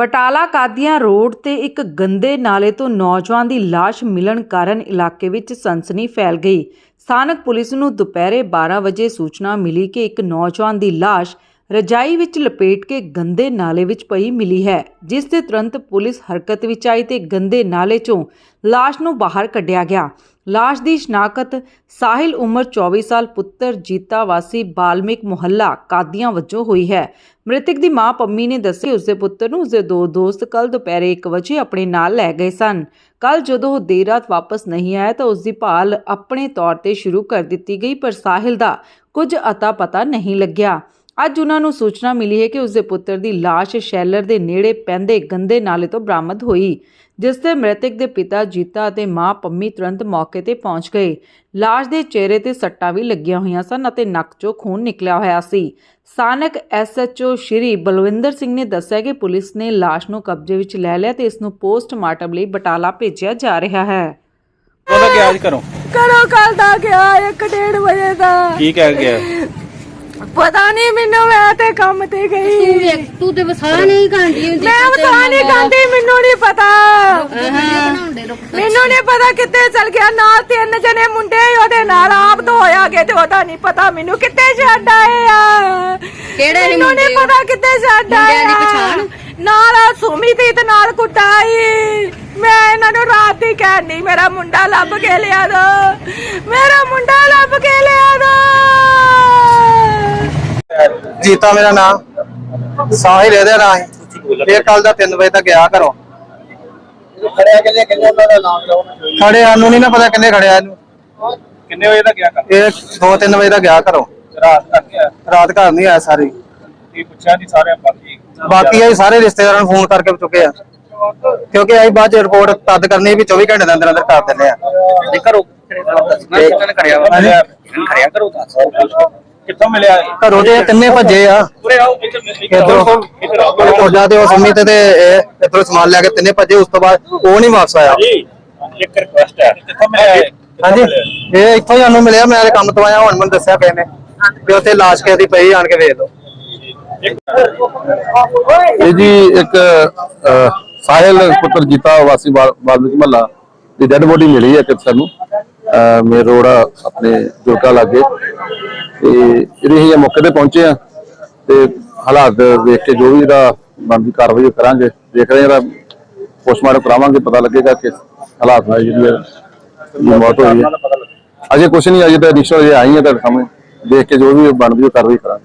ਬਟਾਲਾ ਕਾਦੀਆਂ road ਤੇ ਇੱਕ ਗੰਦੇ ਨਾਲੇ ਤੋਂ ਨੌਜਵਾਨ ਦੀ ਲਾਸ਼ ਮਿਲਣ ਕਾਰਨ ਇਲਾਕੇ ਵਿੱਚ ਸਨਸਨੀ ਫੈਲ ਗਈ। ਸਥਾਨਕ ਪੁਲਿਸ ਨੂੰ ਦੁਪਹਿਰੇ 12 ਵਜੇ ਸੂਚਨਾ ਮਿਲੀ ਕਿ ਇੱਕ ਨੌਜਵਾਨ ਦੀ ਲਾਸ਼ ਰਜਾਈ ਵਿੱਚ ਲਪੇਟ ਕੇ ਗੰਦੇ ਨਾਲੇ ਵਿੱਚ ਪਈ ਮਿਲੀ ਹੈ, ਜਿਸ ਦੇ ਤੁਰੰਤ ਪੁਲਿਸ ਹਰਕਤ ਵਿੱਚ ਆਈ ਤੇ ਗੰਦੇ ਨਾਲੇ ਚੋਂ ਲਾਸ਼ ਨੂੰ ਬਾਹਰ ਕੱਢਿਆ ਗਿਆ। ਲਾਸ਼ ਦੀ ਸ਼ਨਾਖਤ ਸਾਹਿਲ ਉਮਰ 24 ਸਾਲ, ਪੁੱਤਰ ਜੀਤਾ ਵਾਸੀ, ਬਾਲਮਿਕ ਮੁਹੱਲਾ ਕਾਦੀਆਂ ਵਜੋਂ ਹੋਈ ਹੈ। ਮ੍ਰਿਤਕ ਦੀ ਮਾਂ ਪੰਮੀ ਨੇ ਦੱਸਿਆ ਕਿ ਉਸਦੇ ਪੁੱਤਰ ਨੂੰ ਉਸਦੇ ਦੋ ਦੋਸਤ ਕੱਲ ਦੁਪਹਿਰੇ 1 ਵਜੇ ਆਪਣੇ ਨਾਲ ਲੈ ਗਏ ਸਨ। ਕੱਲ ਜਦੋਂ ਉਹ ਦੇਰ ਰਾਤ ਵਾਪਸ ਨਹੀਂ ਆਇਆ ਤਾਂ ਉਸ ਦੀ ਭਾਲ ਆਪਣੇ ਤੌਰ ਤੇ ਸ਼ੁਰੂ ਕਰ ਦਿੱਤੀ ਗਈ, ਪਰ ਸਾਹਿਲ ਦਾ ਕੁਝ ਅਤਾ ਪਤਾ ਨਹੀਂ ਲੱਗਿਆ। ਅੱਜ ਉਹਨਾਂ ਨੂੰ ਸੂਚਨਾ ਮਿਲੀ ਹੈ ਕਿ ਉਸਦੇ ਪੁੱਤਰ ਦੀ ਲਾਸ਼ ਸ਼ੈਲਰ ਦੇ ਨੇੜੇ ਪੈਂਦੇ ਗੰਦੇ ਨਾਲੇ ਤੋਂ ਬਰਾਮਦ ਹੋਈ ਜਿਸ ਤੇ ਮ੍ਰਿਤਕ ਦੇ ਪਿਤਾ ਜੀਤਾ ਅਤੇ ਮਾਂ ਪੰਮੀ ਤੁਰੰਤ ਮੌਕੇ ਤੇ ਪਹੁੰਚ ਗਏ। ਲਾਸ਼ ਦੇ ਚਿਹਰੇ ਤੇ ਸੱਟਾਂ ਵੀ ਲੱਗੀਆਂ ਹੋਈਆਂ ਸਨ ਅਤੇ ਨੱਕ 'ਚੋਂ ਖੂਨ ਨਿਕਲਿਆ ਹੋਇਆ ਸੀ। ਸਥਾਨਕ ਐਸਐਚਓ ਸ਼੍ਰੀ ਬਲਵਿੰਦਰ ਸਿੰਘ ਨੇ ਦੱਸਿਆ ਕਿ ਪੁਲਿਸ ਨੇ ਲਾਸ਼ ਨੂੰ ਕਬਜ਼ੇ ਵਿੱਚ ਲੈ ਲਿਆ ਤੇ ਇਸ ਨੂੰ ਪੋਸਟਮਾਰਟਮ ਲਈ ਬਟਾਲਾ ਭੇਜਿਆ ਜਾ ਰਿਹਾ ਹੈ। ਉਹਦਾ ਗਿਆ ਅੱਜ ਘਰੋਂ? ਕਰੋ ਕੱਲ ਦਾ ਗਿਆ 1:30 ਵਜੇ ਦਾ। ਕੀ ਕਹਿ ਗਿਆ? ਪਤਾ ਨਹੀਂ ਮੈਨੂੰ ਮੈਂ ਤੇ ਕੰਮ ਤੇ ਤੂੰ ਗਈ ਵੇਖ ਤੂੰ ਤੇ ਵਸਾ ਨਹੀਂ ਖਾਂਦੀ ਹੁੰਦੀ ਮੈਂ ਬਤਾ ਨਹੀਂ ਖਾਂਦੀ ਮੈਨੂੰ ਨਹੀਂ ਪਤਾ। ਬਣਾਉਂਦੇ ਮੈਨੂੰ ਨਹੀਂ ਪਤਾ ਕਿੱਥੇ ਚਲ ਗਿਆ ਨਾਲ ਤਿੰਨ ਜਣੇ ਮੁੰਡੇ ਸੀ ਉਹਦੇ ਨਾਲ ਆਪ ਤੋਂ ਹੋਇਆ ਗਏ ਤੇ ਉਹਦਾ ਨਹੀਂ ਪਤਾ ਮੈਨੂੰ ਕਿੱਥੇ ਛੱਡ ਆਏ ਆ। ਕਿਹੜੇ ਨੇ ਮੈਨੂੰ ਨਹੀਂ ਮੁੰਡੇ? ਪਤਾ ਕਿੱਥੇ ਛੱਡ ਆਏ ਮੁੰਡਿਆਂ ਦੀ ਆ। ਪਛਾਣ? ਨਾਲ ਆ ਸੁਮੀ ਦੀ ਤੇ ਨਾਲ ਕੁੱਟਾਈ। ਮੈਂ ਇਹਨਾਂ ਨੂੰ ਰਾਤ ਹੀ ਕਹਿਣੀ ਮੇਰਾ ਮੁੰਡਾ ਲੱਭ ਕੇ ਲਿਆ ਦੋ। ਮੇਰਾ ਮੁੰਡਾ ਲੱਭ ਕੇ ਲਿਆ ਦੋ ਜੀਤਾ ਮੇਰਾ ਨਾਮ। ਸਾਹਿਲ ਇਹਦਾ ਨਾਂ ਹੈ ਇਹ ਕੱਲ ਦਾ 3 ਵਜੇ ਤੱਕ ਗਿਆ ਘਰੋਂ। ਖੜਿਆ ਕਿੰਨੇ ਕਿੰਨੇ ਉਹਨਾਂ ਦਾ ਨਾਮ ਲਓ ਖੜੇ ਸਾਨੂੰ ਨਹੀਂ ਨਾ ਪਤਾ ਕਿੰਨੇ ਖੜਿਆ ਇਹਨੂੰ। ਕਿੰਨੇ ਵਜੇ ਦਾ ਗਿਆ ਕਰ ਇਹ 2-3 ਵਜੇ ਤੱਕ ਗਿਆ ਘਰੋਂ। ਰਾਤ ਤੱਕ ਗਿਆ? ਰਾਤ ਘਰ ਨਹੀਂ ਆਇਆ ਸਾਰੀ। ਕੀ ਪੁੱਛਿਆ ਨਹੀਂ ਸਾਰੇ ਬਾਕੀ ਬਾਕੀ ਅਸੀਂ ਸਾਰੇ ਰਿਸ਼ਤੇਦਾਰਾਂ ਨੂੰ ਫੋਨ ਕਰਕੇ ਚੁੱਕੇ ਆ। ਕਿਉਂਕਿ ਅਸੀਂ ਬਾਅਦ ਚ ਰਿਪੋਰਟ ਤਦ ਕਰਨੀ ਵੀ 24 ਘੰਟੇ ਦੇ ਅੰਦਰ ਅੰਦਰ ਕਰ ਦਿੰਦੇ ਆ। ਜੇ ਘਰੋਂ ਖੜਿਆ। ਖੜਿਆ ਕਰੋ ਦੱਸ ਕਿੱਥੋਂ ਮਿਲਿਆ ਇਹ? ਘਰੋਂ ਤੇ ਇਹ ਤਿੰਨੇ ਭੱਜੇ ਆ। ਉਰੇ ਆਓ ਇੱਧਰ ਇਧਰੋਂ ਇੱਧਰ ਆਓ। ਕੋਡਾ ਤੇ ਉਹ ਸੰਮੀ ਤੇ ਤੇ ਇਹ ਇਧਰੋਂ ਸਮਾਨ ਲੈ ਕੇ ਤਿੰਨੇ ਭੱਜੇ ਉਸ ਤੋਂ ਬਾਅਦ ਉਹ ਨਹੀਂ ਵਾਪਸ ਆਇਆ। ਜੀ ਇੱਕ ਰਿਕੁਐਸਟ ਹੈ। ਕਿੱਥੋਂ ਮਿਲਿਆ ਇਹ? ਹਾਂਜੀ। ਇਹ? ਇੱਥੋਂ ਹੀ ਸਾਨੂੰ ਮਿਲਿਆ ਮੈਂ ਤੇ ਕੰਮ ਤੋਂ ਆਇਆ ਹੁਣ ਮੈਨੂੰ ਦੱਸਿਆ ਕਿਸੇ ਨੇ ਵੀ ਉੱਥੇ ਲਾਸ਼ ਕਿਸੇ ਦੀ ਪਈ ਆਣ ਕੇ ਵੇਖ ਲਓ। ਇਹ ਜੀ ਇੱਕ ਅਹ, ਸਾਹਿਲ ਪੁੱਤਰ ਜੀਤਾ ਵਾਸੀ ਵਾਲ- ਵਾਲਮੀਕ ਮਹੱਲਾ ਦੀ ਡੈਡ ਬੋਡੀ ਮਿਲੀ ਹੈ ਕਿ ਸਾਨੂੰ। ਮੇ ਰੋਡ ਆਪਣੇ ਜੁਰਕਾ ਲਾਗੇ ਤੇ ਇਹਦੇ ਅਸੀਂ ਮੌਕੇ ਤੇ ਪਹੁੰਚੇ ਆ ਤੇ ਹਾਲਾਤ ਦੇਖ ਕੇ ਜੋ ਵੀ ਇਹਦਾ ਬਣਦੀ ਕਾਰਵਾਈ ਉਹ ਕਰਾਂਗੇ। ਦੇਖ ਰਹੇ ਹਾਂ ਇਹਦਾ ਪੋਸਟਮਾਰਟਮ ਕਰਾਵਾਂਗੇ, ਪਤਾ ਲੱਗੇਗਾ ਕਿ ਹਾਲਾਤ ਨਾਲ ਜਿਹੜੀ ਇਹ ਮੌਤ ਹੋਈ ਹੈ। ਅਜੇ ਕੁਝ ਨਹੀਂ, ਅਜੇ ਤਾਂ ਇਨੀਸ਼ੀਅਲ ਜੇ ਆਈ ਹੈ ਤੁਹਾਡੇ ਸਾਹਮਣੇ। ਦੇਖ ਕੇ ਜੋ ਵੀ ਬਣਦੀ ਉਹ ਕਾਰਵਾਈ ਕਰਾਂਗੇ।